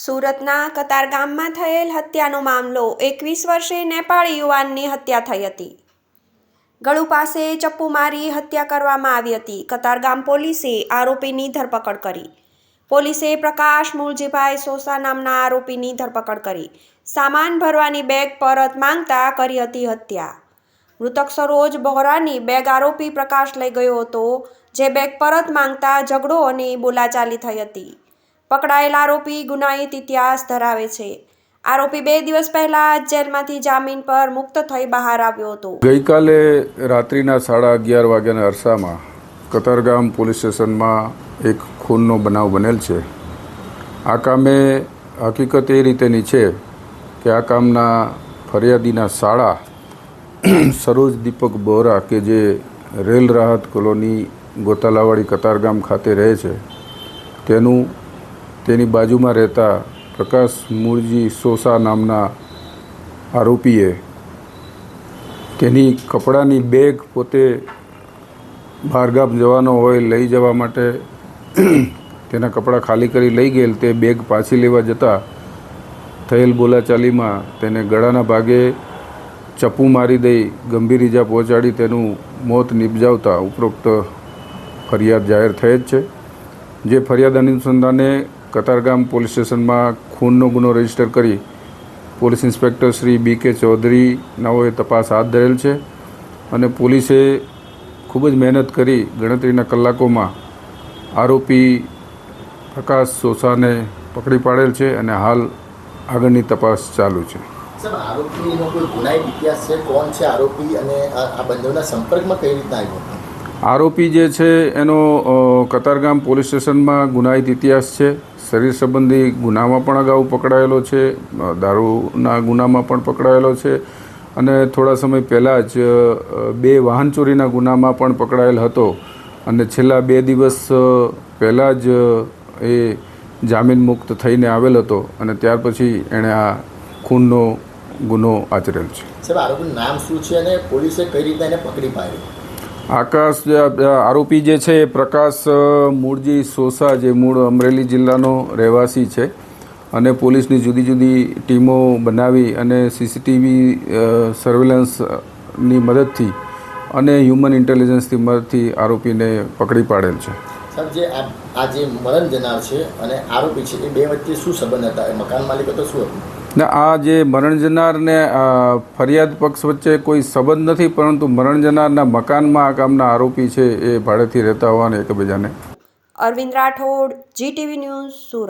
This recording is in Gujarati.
સુરતના કતારગામમાં થયેલ હત્યાનો મામલો એકવીસ વર્ષે નેપાળી યુવાનની હત્યા થઈ હતી. ગળુ પાસે ચપ્પુ મારી હત્યા કરવામાં આવી હતી. કતારગામ પોલીસે આરોપીની ધરપકડ કરી. પોલીસે પ્રકાશ મૂળજીભાઈ સોસા નામના આરોપીની ધરપકડ કરી. સામાન ભરવાની બેગ પરત માંગતા કરી હતી હત્યા. મૃતક સરોજ બહોરાની બેગ આરોપી પ્રકાશ લઈ ગયો હતો, જે બેગ પરત માંગતા ઝઘડો અને બોલાચાલી થઈ હતી. પકડાયેલ આરોપી ગુનાહિત ઇતિહાસ ધરાવે છે. આરોપી બે દિવસ પહેલા જેલમાંથી જામીન પર મુક્ત થઈ બહાર આવ્યો હતો. ગઈકાલે રાત્રિના સાડા અગિયાર વાગ્યાના અરસામાં કતારગામ પોલીસ સ્ટેશનમાં એક ખૂનનો બનાવ બનેલ છે. આ કામે હકીકત એ રીતેની છે કે આ કામના ફરિયાદીના શાળા સરોજ દીપક બોરા કે જે રેલ રાહત કોલોની ગોતાલાવાડી કતારગામ ખાતે રહે છે, તેનું તેની બાજુમાં રહેતા પ્રકાશ મૂળજી સોસા નામના આરોપીએ તેની કપડાની બેગ પોતે બહારગામ જવાનો હોય, લઈ જવા માટે તેના કપડાં ખાલી કરી લઈ ગયેલ, તે બેગ પાછી લેવા જતાં થયેલ બોલાચાલીમાં તેને ગળાના ભાગે ચપ્પુ મારી દઈ ગંભીર ઈજા પહોંચાડી તેનું મોત નિપજાવતા ઉપરોક્ત ફરિયાદ જાહેર થઈ જ છે. જે ફરિયાદ અનુસંધાને કતારગામ પોલીસ સ્ટેશનમાં ખૂનનો ગુનો રજિસ્ટર કરી પોલીસ ઇન્સ્પેક્ટર શ્રી બી કે ચૌધરીનાઓએ તપાસ હાથ ધરેલ છે અને પોલીસે ખૂબ જ મહેનત કરી ગણતરીના કલાકોમાં આરોપી પ્રકાશ સોસાને પકડી પાડેલ છે અને હાલ આગળની તપાસ ચાલુ છે. આરોપીનો કોણ છે આરોપી અને આ બંનેના સંપર્કમાં કઈ રીતના આવ્યો? આરોપી જે છે, એનો કતારગામ પોલીસ સ્ટેશનમાં ગુનાહિત ઇતિહાસ છે. શરીર સંબંધી ગુનામાં પણ અગાઉ પકડાયેલો છે. દારૂના ગુનામાં પણ પકડાયેલો છે. અને થોડા સમય પહેલાં જ બે વાહન ચોરીના ગુનામાં પણ પકડાયેલ હતો. અને છેલ્લા બે દિવસ પહેલાં જ એ જામીન મુક્ત થઈને આવેલ હતો. અને ત્યાર પછી એણે આ ખૂનનો ગુનો આચરેલ છે. નામ શું છે અને પોલીસે કઈ રીતે પકડી પાડ્યો આકાશ આરોપી જે છે એ પ્રકાશ મૂળજી સોસા જે મૂળ અમરેલી જિલ્લાનો રહેવાસી છે અને પોલીસની જુદી જુદી ટીમો બનાવી અને સીસીટીવી સર્વેલન્સની મદદથી અને હ્યુમન ઇન્ટેલિજન્સની મદદથી આરોપીને પકડી પાડેલ છે. જે આ જે મરણ જનાર છે અને આરોપી છે, એ બે વચ્ચે શું સંબંધ હતા? એ મકાન માલિક હતો શું હતું? આ જે મરણ જનારને ફરિયાદ પક્ષ વચ્ચે કોઈ સંબંધ નથી, પરંતુ મરણ જનારના મકાનમાં આ કામના આરોપી છે, એ ભાડેથી રહેતા હોવાને એકબીજાને. Arvind Rathod GTV news Surat.